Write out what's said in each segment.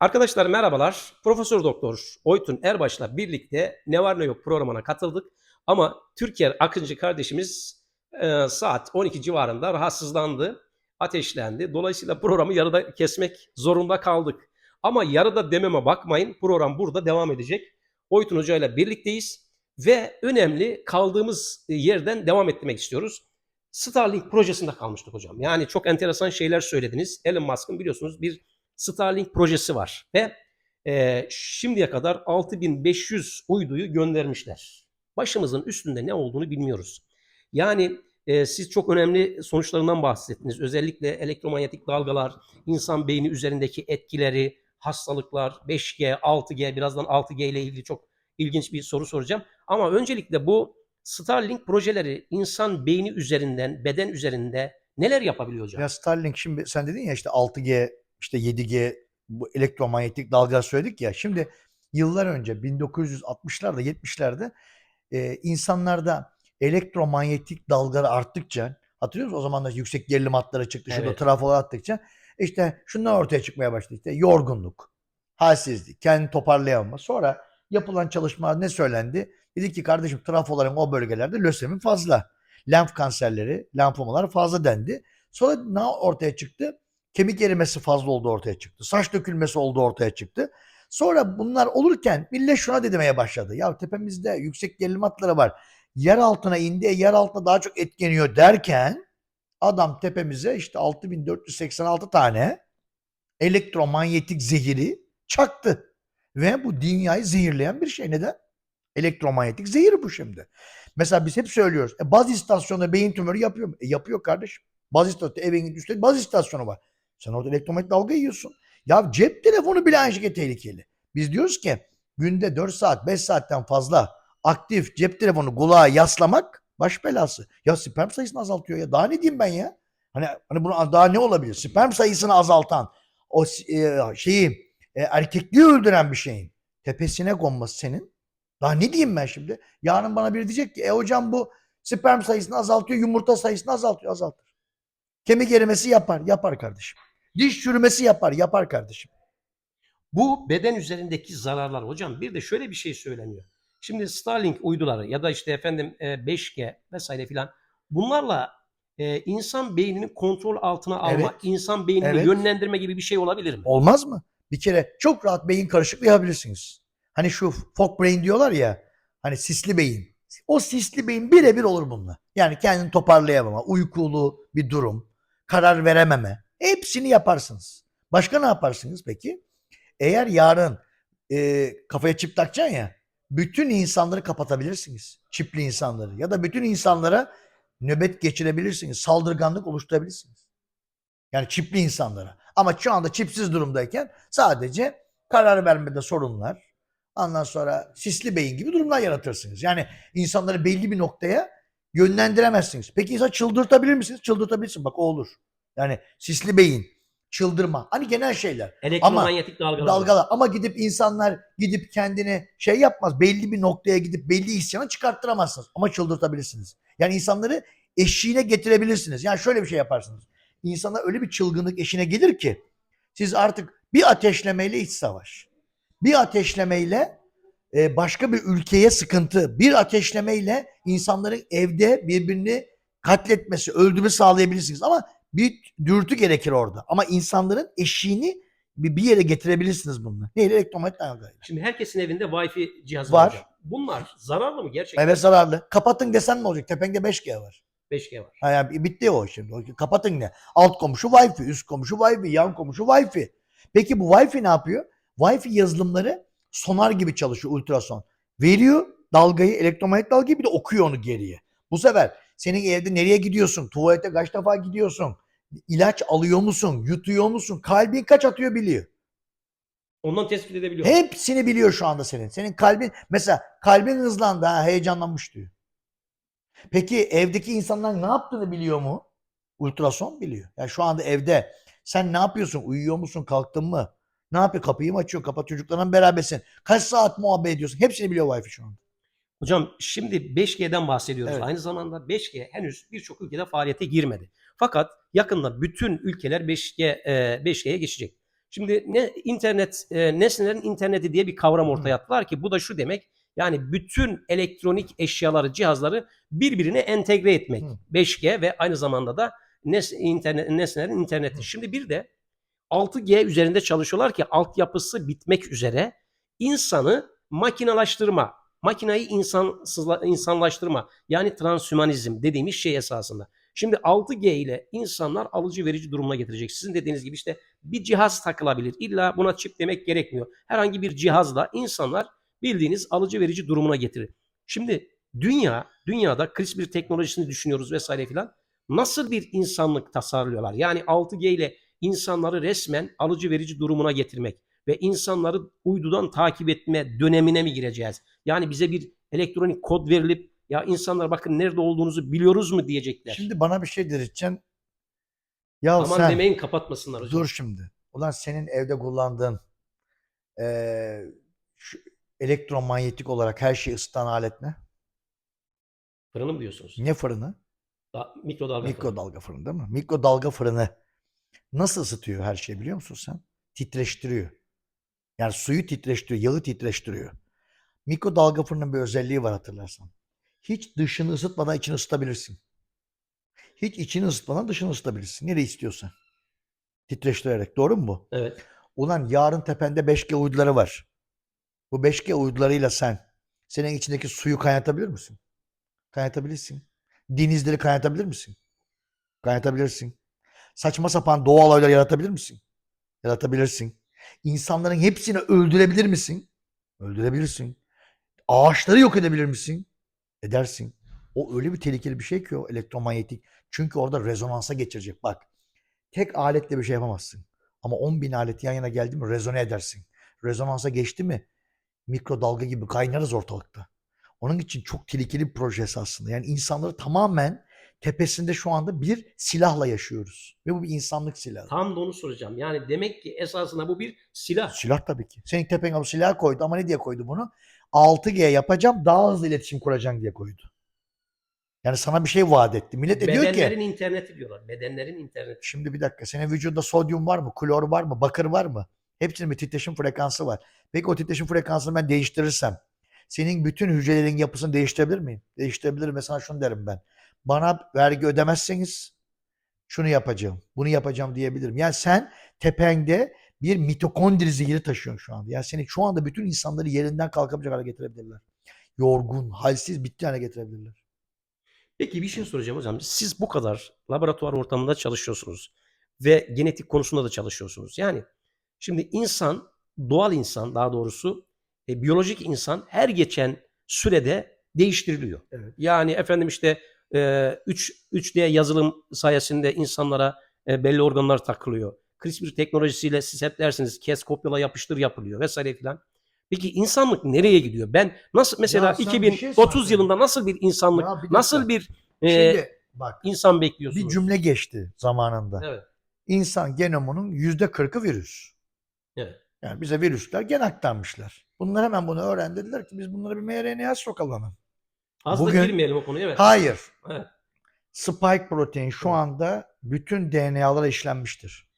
Arkadaşlar merhabalar. Profesör Doktor Oytun Erbaş'la birlikte Ne Var Ne Yok programına katıldık. Ama Türkiye Akıncı kardeşimiz e, saat 12 civarında rahatsızlandı, ateşlendi. Dolayısıyla programı yarıda kesmek zorunda kaldık. Ama yarıda dememe bakmayın. Program burada devam edecek. Oytun Hoca ile birlikteyiz ve önemli kaldığımız yerden devam etmek istiyoruz. Starlink projesinde kalmıştık hocam. Yani çok enteresan şeyler söylediniz. Elon Musk'ın biliyorsunuz bir Starlink projesi var ve e, şimdiye kadar 6500 uyduyu göndermişler. Başımızın üstünde ne olduğunu bilmiyoruz. Yani e, siz çok önemli sonuçlarından bahsettiniz. Özellikle elektromanyetik dalgalar, insan beyni üzerindeki etkileri, hastalıklar, 5G, 6G, birazdan 6G ile ilgili çok ilginç bir soru soracağım. Ama öncelikle bu Starlink projeleri insan beyni üzerinden, beden üzerinde neler yapabiliyor hocam? Ya Starlink şimdi sen dedin ya işte 6G, işte 7G bu elektromanyetik dalga söyledik ya. Şimdi yıllar önce 1960'larda 70'lerde e, insanlarda elektromanyetik dalgalar arttıkça hatırlıyor musunuz? O zaman da yüksek gerilim hatları çıktı. Şurada Evet. trafolar arttıkça işte şunlar ortaya çıkmaya başladı. İşte yorgunluk, halsizlik, kendini toparlayamama. Sonra yapılan çalışmalar ne söylendi? Dedi ki kardeşim trafoların o bölgelerde lösemi fazla. Lenf kanserleri, lenfomalar fazla dendi. Sonra ne ortaya çıktı? Kemik erimesi fazla olduğu ortaya çıktı. Saç dökülmesi olduğu ortaya çıktı. Sonra bunlar olurken millet şuna de demeye başladı. Ya tepemizde yüksek gerilim hatları var. Yer altına indi, yer altına daha çok etkileniyor derken adam tepemize işte 6486 tane elektromanyetik zehiri çaktı. Ve bu dünyayı zehirleyen bir şey. Neden? Elektromanyetik zehir bu şimdi. Mesela biz hep söylüyoruz. E, baz istasyonu beyin tümörü yapıyor mu? E, yapıyor kardeşim. Baz istasyonu, evin üstte baz istasyonu var. Sen orada elektromanyetik dalga yiyorsun. Ya cep telefonu bile aynı şekilde tehlikeli. Biz diyoruz ki günde 4 saat, 5 saatten fazla aktif cep telefonu kulağa yaslamak baş belası. Ya sperm sayısını azaltıyor ya. Daha ne diyeyim ben ya? Hani hani bunu daha ne olabilir? Sperm sayısını azaltan o e, şeyi e, erkekliği öldüren bir şeyin tepesine konması senin. Daha ne diyeyim ben şimdi? Yarın bana biri diyecek ki e hocam bu sperm sayısını azaltıyor, yumurta sayısını azaltıyor, azaltır. Kemik erimesi yapar, yapar kardeşim. Diş çürümesi yapar, yapar kardeşim. Bu beden üzerindeki zararlar hocam bir de şöyle bir şey söyleniyor. Şimdi Starlink uyduları ya da işte efendim e, 5G vesaire filan bunlarla e, insan beynini kontrol altına alma, Evet. insan beynini Evet. yönlendirme gibi bir şey olabilir mi? Olmaz mı? Bir kere çok rahat beyin karışıklığı yapabilirsiniz. Hani şu fog brain diyorlar ya, hani sisli beyin. O sisli beyin birebir olur bununla. Yani kendini toparlayamama, uykulu bir durum, karar verememe. Hepsini yaparsınız. Başka ne yaparsınız peki? Eğer yarın e, kafaya çip takacaksın ya, bütün insanları kapatabilirsiniz. Çipli insanları. Ya da bütün insanlara nöbet geçirebilirsiniz. Saldırganlık oluşturabilirsiniz. Yani çipli insanlara. Ama şu anda çipsiz durumdayken sadece karar vermede sorunlar, ondan sonra sisli beyin gibi durumlar yaratırsınız. Yani insanları belli bir noktaya yönlendiremezsiniz. Peki insan çıldırtabilir misiniz? Çıldırtabilirsin. Bak o olur. Yani sisli beyin, çıldırma. Hani genel şeyler. Elektromanyetik dalgalar. Dalgalar. Ama gidip insanlar gidip kendini şey yapmaz. Belli bir noktaya gidip belli isyanı çıkarttıramazsınız. Ama çıldırtabilirsiniz. Yani insanları eşiğine getirebilirsiniz. Yani şöyle bir şey yaparsınız. İnsana öyle bir çılgınlık eşine gelir ki siz artık bir ateşlemeyle iç savaş. Bir ateşlemeyle e, başka bir ülkeye sıkıntı. Bir ateşlemeyle insanların evde birbirini katletmesi, öldürme sağlayabilirsiniz. Ama bir dürtü gerekir orada. Ama insanların eşiğini bir, bir yere getirebilirsiniz bununla. Neyle? Elektromanyetik dalgayla. Şimdi herkesin evinde Wi-Fi cihazı Var. var. Bunlar zararlı mı gerçekten? Evet zararlı. Kapatın desen ne olacak? Tepende 5G var. 5G var. Ha, yani bitti o şimdi. O- Kapatın ne? Alt komşu Wi-Fi, üst komşu Wi-Fi, yan komşu Wi-Fi. Peki bu Wi-Fi ne yapıyor? Wi-Fi yazılımları sonar gibi çalışıyor ultrason. Veriyor dalgayı, elektromanyetik dalgayı bir de okuyor onu geriye. Bu sefer senin evde nereye gidiyorsun? Tuvalete kaç defa gidiyorsun? İlaç alıyor musun? Yutuyor musun? Kalbin kaç atıyor biliyor. Ondan tespit edebiliyor. Hepsini biliyor şu anda senin. Senin kalbin mesela kalbin hızlandı ha heyecanlanmış diyor. Peki evdeki insanlar ne yaptığını biliyor mu? Ultrason biliyor. Yani şu anda evde sen ne yapıyorsun? Uyuyor musun? Kalktın mı? Ne yapıyor? Kapıyı mı açıyor? Kapat çocuklarla berabersin? Kaç saat muhabbet ediyorsun? Hepsini biliyor Wi-Fi şu anda. Hocam şimdi 5G'den bahsediyoruz. Evet. Aynı zamanda 5G henüz birçok ülkede faaliyete girmedi. Fakat yakında bütün ülkeler 5G e, 5G'ye geçecek. Şimdi ne internet e, nesnelerin interneti diye bir kavram ortaya attılar ki bu da şu demek. Yani bütün elektronik eşyaları, cihazları birbirine entegre etmek. Hı. 5G ve aynı zamanda da nes, internet, nesnelerin interneti. Şimdi bir de 6G üzerinde çalışıyorlar ki altyapısı bitmek üzere insanı makinalaştırma, makinayı insansızla, insanlaştırma yani transhümanizm dediğimiz şey esasında. Şimdi 6G ile insanlar alıcı verici durumuna getirecek. Sizin dediğiniz gibi işte bir cihaz takılabilir. İlla buna çip demek gerekmiyor. Herhangi bir cihazla insanlar bildiğiniz alıcı verici durumuna getirir. Şimdi dünya, dünyada CRISPR teknolojisini düşünüyoruz vesaire filan. Nasıl bir insanlık tasarlıyorlar? Yani 6G ile insanları resmen alıcı verici durumuna getirmek ve insanları uydudan takip etme dönemine mi gireceğiz? Yani bize bir elektronik kod verilip ya insanlar bakın nerede olduğunuzu biliyoruz mu diyecekler. Şimdi bana bir şey diriteceksin. Ya Aman sen demeyin kapatmasınlar hocam. dur şimdi. Ulan senin evde kullandığın eee, şu elektromanyetik olarak her şeyi ısıtan alet ne? Fırını mı diyorsunuz? Ne fırını? Da, mikrodalga fırını. Mikrodalga fırını değil mi? Mikrodalga fırını nasıl ısıtıyor her şeyi biliyor musun sen? Titreştiriyor. Yani suyu titreştiriyor, yağı titreştiriyor. Mikrodalga fırının bir özelliği var hatırlarsan. Hiç dışını ısıtmadan içini ısıtabilirsin. Hiç içini ısıtmadan dışını ısıtabilirsin. Nereye istiyorsan. Titreştirerek. Doğru mu bu? Evet. Ulan yarın tepende 5G uyduları var. Bu 5G uydularıyla sen senin içindeki suyu kaynatabilir misin? Kaynatabilirsin. Denizleri kaynatabilir misin? Kaynatabilirsin. Saçma sapan doğal olaylar yaratabilir misin? Yaratabilirsin. İnsanların hepsini öldürebilir misin? Öldürebilirsin. Ağaçları yok edebilir misin? Edersin. O öyle bir tehlikeli bir şey ki o elektromanyetik. Çünkü orada rezonansa geçirecek. Bak tek aletle bir şey yapamazsın. Ama 10 bin alet yan yana geldi mi rezone edersin. Rezonansa geçti mi mikrodalga gibi kaynarız ortalıkta. Onun için çok tehlikeli bir projesi aslında. Yani insanları tamamen tepesinde şu anda bir silahla yaşıyoruz. Ve bu bir insanlık silahı. Tam da onu soracağım. Yani demek ki esasında bu bir silah. Silah tabii ki. Senin tepene bu silah koydu ama ne diye koydu bunu? 6G yapacağım daha hızlı iletişim kuracaksın diye koydu. Yani sana bir şey vaat etti. Millet de diyor ki Bedenlerin interneti diyorlar. Bedenlerin interneti. Şimdi bir dakika. Senin vücudunda sodyum var mı? Klor var mı? Bakır var mı? Hepsinin bir titreşim frekansı var. Peki o titreşim frekansını ben değiştirirsem senin bütün hücrelerin yapısını değiştirebilir miyim? Değiştirebilirim. Mesela şunu derim ben. Bana vergi ödemezseniz şunu yapacağım, bunu yapacağım diyebilirim. Yani sen tepende bir mitokondri zehri taşıyorsun şu anda. Yani seni şu anda bütün insanları yerinden kalkamayacak hale getirebilirler. Yorgun, halsiz, bitti hale getirebilirler. Peki bir şey soracağım hocam. Siz bu kadar laboratuvar ortamında çalışıyorsunuz ve genetik konusunda da çalışıyorsunuz. Yani şimdi insan, doğal insan daha doğrusu e, biyolojik insan her geçen sürede değiştiriliyor. Evet. Yani efendim işte e, 3 3D yazılım sayesinde insanlara e, belli organlar takılıyor. CRISPR teknolojisiyle siz hep dersiniz kes kopyala yapıştır yapılıyor vesaire filan. Peki insanlık nereye gidiyor? Ben nasıl mesela Ya sen bir şey 2030 soracağım. yılında nasıl bir insanlık, Ya bir dakika. nasıl bir e, Şimdi bak insan bekliyorsunuz? bir cümle geçti zamanında. Evet. İnsan genomunun yüzde kırkı virüs. Evet. Yani bize virüsler gen aktarmışlar. Bunlar hemen bunu öğrendiler ki biz bunları bir mRNA'ya sokalım hemen. Az Bugün- da girmeyelim o konuya. Evet. Hayır. Evet. Spike protein şu Evet. anda bütün DNA'lara işlenmiştir.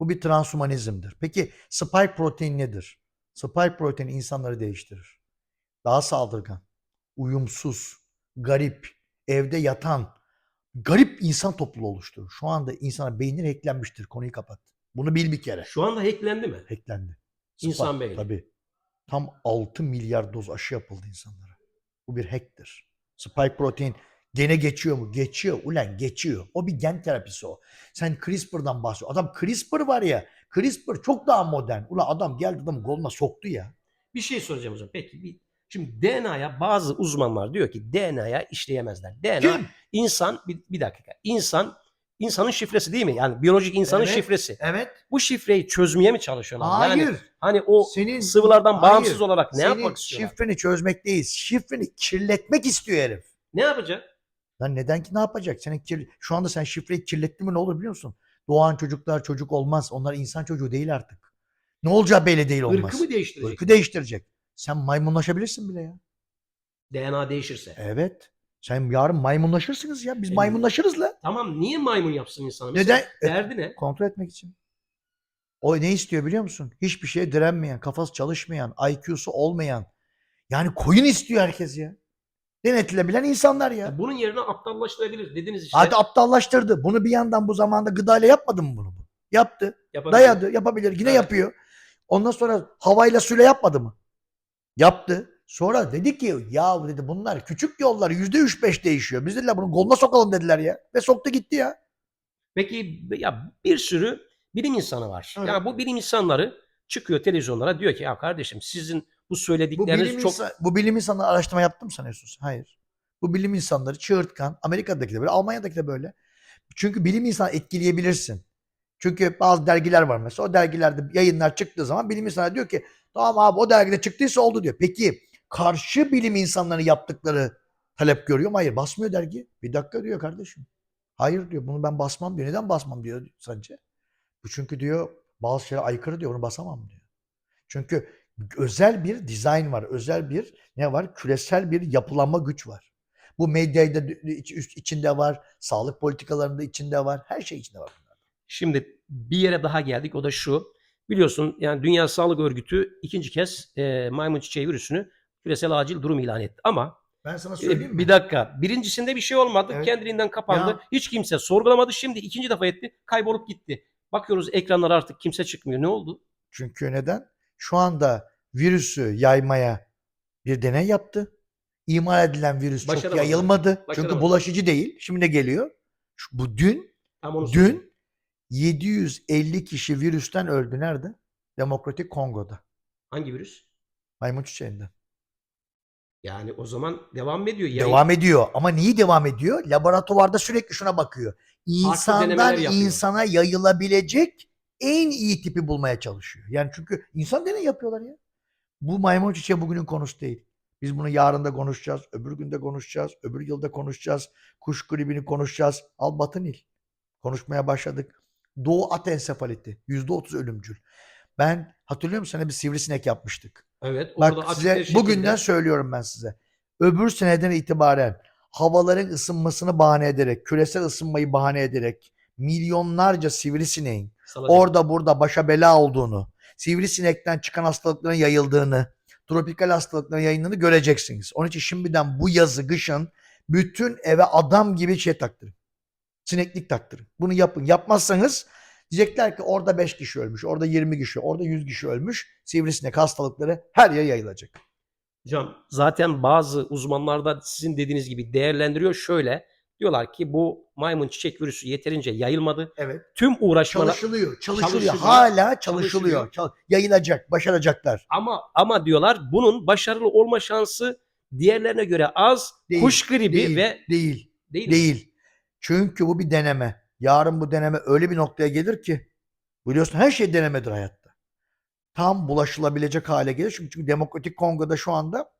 Bu bir transhumanizmdir. Peki spike protein nedir? Spike protein insanları değiştirir. Daha saldırgan, uyumsuz, garip, evde yatan, garip insan topluluğu oluşturur. Şu anda insana beynine hacklenmiştir. Konuyu kapat. Bunu bil bir kere. Şu anda hacklendi mi? Hacklendi. İnsan beyni. Tabii. Tam 6 milyar doz aşı yapıldı insanlara. Bu bir hacktir. Spike protein gene geçiyor mu? Geçiyor. Ulan geçiyor. O bir gen terapisi o. Sen CRISPR'dan bahsediyorsun. Adam CRISPR var ya. CRISPR çok daha modern. Ulan adam geldi adamın koluna soktu ya. Bir şey soracağım hocam. Peki bir Şimdi DNA'ya bazı uzmanlar diyor ki DNA'ya işleyemezler. DNA Kim? insan bir, bir dakika. İnsan insanın şifresi değil mi? Yani biyolojik insanın Evet. şifresi. Evet. Bu şifreyi çözmeye mi çalışıyorlar? Hayır. Yani hani o senin sıvılardan Hayır. bağımsız olarak ne senin yapmak istiyorlar? şifreni çözmek değil. Şifreni kirletmek istiyor herif. Ne yapacak? Lan neden ki ne yapacak? Senin kir- şu anda sen şifreyi kirlettin mi ne olur biliyor musun? Doğan çocuklar çocuk olmaz. Onlar insan çocuğu değil artık. Ne olacağı belli değil olmaz. Irkı mı değiştirecek? Irkı değiştirecek. Sen maymunlaşabilirsin bile ya. DNA değişirse. Evet. Sen yarın maymunlaşırsınız ya. Biz E, maymunlaşırız la. Tamam niye maymun yapsın insanı? Neden? Mesela Derdi ne? Kontrol etmek için. O ne istiyor biliyor musun? Hiçbir şeye direnmeyen, kafası çalışmayan, IQ'su olmayan. Yani koyun istiyor herkes ya. Denetilebilen insanlar ya. Ya bunun yerine aptallaştırabilir dediniz işte. Hadi aptallaştırdı. Bunu bir yandan bu zamanda gıdayla yapmadı mı bunu? Yaptı. Yapabilir. Dayadı. Yapabilir. Yine Evet. yapıyor. Ondan sonra havayla suyla yapmadı mı? Yaptı. Sonra dedi ki ya dedi bunlar küçük yollar yüzde üç beş değişiyor. Biz dediler bunu goluna sokalım dediler ya. Ve soktu gitti ya. Peki ya bir sürü bilim insanı var. Evet. Ya bu bilim insanları çıkıyor televizyonlara diyor ki ya kardeşim sizin bu Bu söyledikleriniz bilim, çok insan- bu bilim insanları araştırma yaptım mı sanıyorsun? sen? Hayır. Bu bilim insanları çığırtkan. Amerika'daki de böyle. Almanya'daki de böyle. Çünkü bilim insanı etkileyebilirsin. Çünkü bazı dergiler var mesela. O dergilerde yayınlar çıktığı zaman bilim insanı diyor ki tamam abi o dergide çıktıysa oldu diyor. Peki karşı bilim insanları yaptıkları talep görüyor mu? Hayır basmıyor dergi. Bir dakika diyor kardeşim. Hayır diyor bunu ben basmam diyor. Neden basmam diyor sence? Bu çünkü diyor bazı şeyler aykırı diyor onu basamam diyor. Çünkü özel bir dizayn var. Özel bir ne var? Küresel bir yapılanma güç var. Bu medyada içinde var. Sağlık politikalarında içinde var. Her şey içinde var. Şimdi bir yere daha geldik o da şu. Biliyorsun yani Dünya Sağlık Örgütü ikinci kez e, maymun çiçeği virüsünü küresel acil durum ilan etti. Ama Ben sana e, söyleyeyim mi? bir dakika birincisinde bir şey olmadı. Evet. Kendiliğinden kapandı. Ya. Hiç kimse sorgulamadı. Şimdi ikinci defa etti. Kaybolup gitti. Bakıyoruz ekranlara artık kimse çıkmıyor. Ne oldu? Çünkü neden? Şu anda virüsü yaymaya bir deney yaptı. İmal edilen virüs çok Başaramadı. yayılmadı. Çünkü Başaramadı. bulaşıcı değil. Şimdi ne geliyor? Şu- Bu dün söyleyeyim. dün 750 kişi virüsten öldü. Nerede? Demokratik Kongo'da. Hangi virüs? Maymun çiçeğinde. Yani o zaman devam ediyor. Yayın- Devam ediyor. Ama niye devam ediyor? Laboratuvarda sürekli şuna bakıyor. denemeler İnsandan yapıyor. insana yayılabilecek en iyi tipi bulmaya çalışıyor. Yani çünkü insan deney yapıyorlar ya. Bu maymun çiçeği bugünün konusu değil. Biz bunu yarın da konuşacağız, öbür günde konuşacağız, öbür yılda konuşacağız. Kuş gribini konuşacağız. Al Batı Nil. Konuşmaya başladık. Doğu at ensefaliti. %30 ölümcül. Ben hatırlıyor musun? Sana bir sivrisinek yapmıştık. Evet. Bak size bugünden söylüyorum ben size. Öbür seneden itibaren havaların ısınmasını bahane ederek, küresel ısınmayı bahane ederek milyonlarca sivrisineğin salacak. orada burada başa bela olduğunu, sivrisinekten çıkan hastalıkların yayıldığını, tropikal hastalıkların yayıldığını göreceksiniz. Onun için şimdiden bu yazı, kışın bütün eve adam gibi şey taktırın. Sineklik taktırın. Bunu yapın. Yapmazsanız diyecekler ki orada 5 kişi ölmüş, orada 20 kişi, orada 100 kişi ölmüş. Sivrisinek hastalıkları her yere yayılacak. Hocam zaten bazı uzmanlar da sizin dediğiniz gibi değerlendiriyor şöyle. Diyorlar ki bu maymun çiçek virüsü yeterince yayılmadı. Evet. Tüm uğraşmalar Çalışılıyor, çalışılıyor. Çalışılıyor. Hala çalışılıyor. Çalışılıyor. Çal- yayılacak, başaracaklar. ama ama diyorlar bunun başarılı olma şansı diğerlerine göre az. Değil, kuş gribi Değil, ve değil, değil. değil. Çünkü bu bir deneme. Yarın bu deneme öyle bir noktaya gelir ki biliyorsun her şey denemedir hayatta. Tam bulaşılabilecek hale gelir. Çünkü, çünkü Demokratik Kongo'da şu anda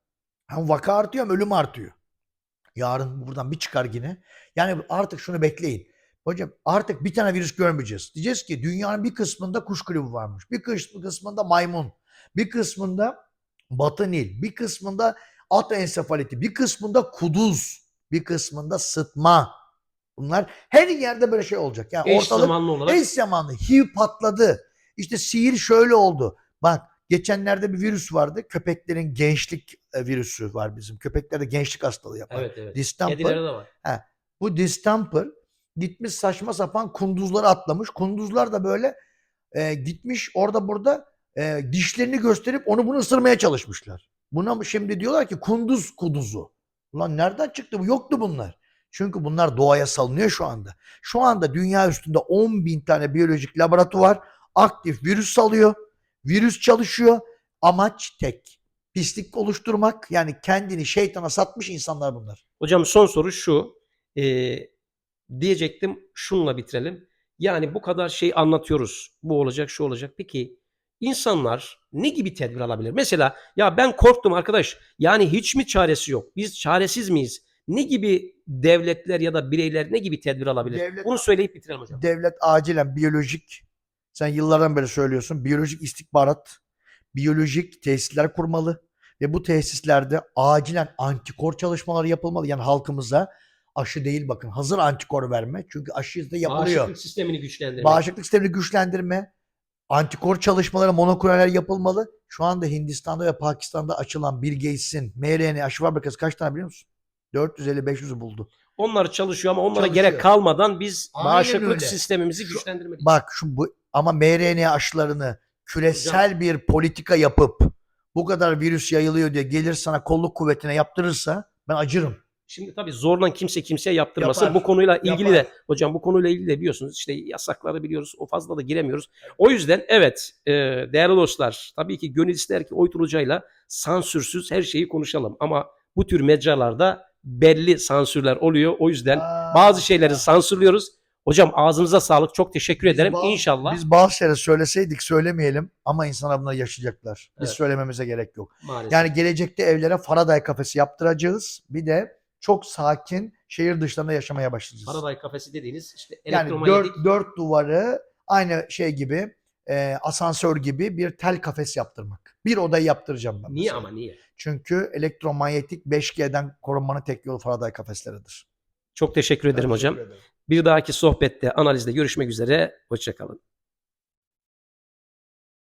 hem vaka artıyor hem ölüm artıyor. Yarın buradan bir çıkar yine. Yani artık şunu bekleyin. Hocam artık bir tane virüs görmeyeceğiz. Diyeceğiz ki dünyanın bir kısmında kuş gribi varmış. Bir kısmı kısmında maymun. Bir kısmında batı nil. Bir kısmında at ensefaliti. Bir kısmında kuduz. Bir kısmında sıtma. Bunlar her yerde böyle şey olacak. Yani Eş ortalık zamanlı olarak eş zamanlı HIV patladı. İşte sihir şöyle oldu. Bak geçenlerde bir virüs vardı. Köpeklerin gençlik e, virüsü var bizim. Köpeklerde gençlik hastalığı yapar. evet evet. Distemper. Kedilerde de var. Bu distemper gitmiş saçma sapan kunduzları atlamış. Kunduzlar da böyle e, gitmiş orada burada e, dişlerini gösterip onu bunu ısırmaya çalışmışlar. Buna şimdi diyorlar ki kunduz kuduzu. Ulan nereden çıktı bu? Yoktu bunlar. Çünkü bunlar doğaya salınıyor şu anda. Şu anda dünya üstünde 10 bin tane biyolojik laboratuvar aktif virüs salıyor. Virüs çalışıyor. Amaç tek. Pislik oluşturmak. Yani kendini şeytana satmış insanlar bunlar. Hocam son soru şu. Ee, diyecektim şunla bitirelim. Yani bu kadar şey anlatıyoruz. Bu olacak, şu olacak. Peki insanlar ne gibi tedbir alabilir? Mesela ya ben korktum arkadaş. Yani hiç mi çaresi yok? Biz çaresiz miyiz? Ne gibi devletler ya da bireyler ne gibi tedbir alabilir? Devlet- Bunu söyleyip bitirelim hocam. devlet acilen biyolojik sen yıllardan beri söylüyorsun biyolojik istihbarat biyolojik tesisler kurmalı ve bu tesislerde acilen antikor çalışmaları yapılmalı. Yani halkımıza aşı değil bakın hazır antikor verme çünkü aşı da yapılıyor. Bağışıklık sistemini güçlendirmek. Bağışıklık sistemini güçlendirme Antikor çalışmaları monoklonaller yapılmalı. Şu anda Hindistan'da ve Pakistan'da açılan Bill Gates'in mRNA aşı fabrikası kaç tane biliyor musun? 450-500'ü buldu. Onlar çalışıyor ama onlara Çalışıyor. gerek kalmadan biz Aynen bağışıklık öyle. sistemimizi Şu- güçlendirmeliyiz. Bak şu bu ama mRNA aşılarını küresel bir politika yapıp bu kadar virüs yayılıyor diye gelir sana kolluk kuvvetine yaptırırsa ben acırım. Şimdi tabii zorla kimse kimseye yaptırmasın. Yapar. Bu konuyla ilgili Yapar. de hocam bu konuyla ilgili de biliyorsunuz işte yasakları biliyoruz. O fazla da giremiyoruz. O yüzden evet e, değerli dostlar tabii ki gönül ister ki Oytun Hoca'yla sansürsüz her şeyi konuşalım. Ama bu tür mecralarda belli sansürler oluyor. O yüzden Aa, bazı şeyleri sansürlüyoruz. Hocam ağzınıza sağlık. Çok teşekkür Biz ederim. bazı- İnşallah. Biz bazı şeyleri söyleseydik söylemeyelim ama insanlar bunları yaşayacaklar. Biz Evet. söylememize gerek yok. Maalesef. Yani gelecekte evlere Faraday kafesi yaptıracağız. Bir de çok sakin şehir dışlarında yaşamaya başlayacağız. Faraday kafesi dediğiniz işte yani elektromanyetik dört, dört duvarı aynı şey gibi e, asansör gibi bir tel kafes yaptırmak. Bir odayı yaptıracağım ben. niye mesela. ama niye? Çünkü elektromanyetik 5G'den korunmanın tek yolu Faraday kafesleridir. Çok teşekkür ederim Ben hocam. teşekkür ederim. Bir dahaki sohbette, analizde görüşmek üzere. Hoşçakalın.